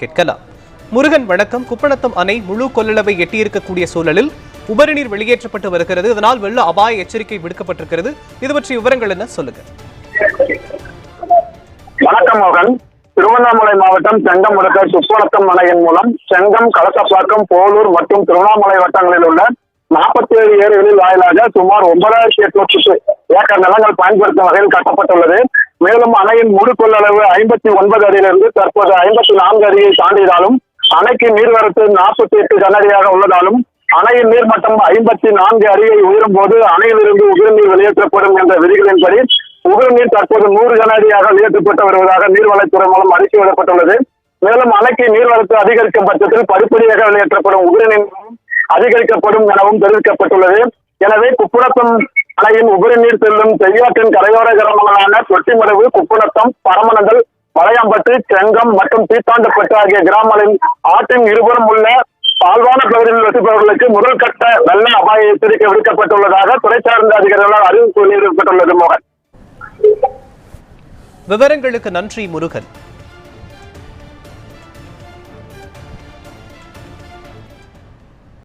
கேட்கலாம். முருகன் வணக்கம். குப்பநத்தம் அணை முழு கொள்ளளவை எட்டியிருக்கக்கூடிய சூழலில் உபரிநீர் வெளியேற்றப்பட்டு வருகிறது. இதனால் வெள்ள அபாய எச்சரிக்கை விடுக்கப்பட்டிருக்கிறது. இது பற்றிய விவரங்கள் என்ன? சொல்லுங்க. வணக்கம் மோகன். திருவண்ணாமலை மாவட்டம் செங்கம் முடக்க சுப்பணத்தம் அணையின் மூலம் செங்கம் கலக்கப்பாக்கம் போலூர் மற்றும் திருவண்ணாமலை வட்டங்களில் உள்ள நாற்பத்தி ஏழு ஏரிகளில் வாயிலாக சுமார் ஒன்பதாயிரத்தி எட்நூற்றி ஏக்கர் நிலங்கள் பயன்படுத்தும் வகையில் கட்டப்பட்டுள்ளது. மேலும் அணையின் முழு கொள்ளளவு ஐம்பத்தி ஒன்பது அடியிலிருந்து தற்போது ஐம்பத்தி நான்கு அடியை தாண்டியதாலும் அணைக்கு நீர்வரத்து நாற்பத்தி எட்டு கனஅடியாக உள்ளதாலும் அணையின் நீர்மட்டம் ஐம்பத்தி நான்கு அடியை உயரும் போது அணையிலிருந்து உயிர்நீர் வெளியேற்றப்படும் என்ற விதிகளின்படி உபரிநீர் தற்போது நூறு கனஅடியாக அடியாக வருவதாக நீர்வளத்துறை மூலம் அறிக்கை விடப்பட்டுள்ளது. மேலும் அணைக்கு நீர்வரத்து அதிகரிக்கும் பட்சத்தில் படிப்படியாக வெளியேற்றப்படும் உபரிநீர் அதிகரிக்கப்படும் எனவும் தெரிவிக்கப்பட்டுள்ளது. எனவே குப்புணத்தம் அணையின் உபரிநீர் செல்லும் செய்யாற்றின் கரையோர கிராமங்களான தொட்டிமரவு குப்பநத்தம் பரமநந்தல் வளையாம்பட்டு செங்கம் மற்றும் தீத்தாண்டப்பட்டு ஆகிய கிராமங்களின் ஆற்றின் இருபுறம் உள்ள தாழ்வான பகுதியில் வசிப்பவர்களுக்கு முதல் கட்ட வெள்ள அபாய எச்சரிக்கை விடுக்கப்பட்டுள்ளதாக துறை சார்ந்த அதிகாரிகளால் அறிவிப்பு வெளியிடப்பட்டுள்ளது மோகன். விவரங்களுக்கு நன்றி முருகன்.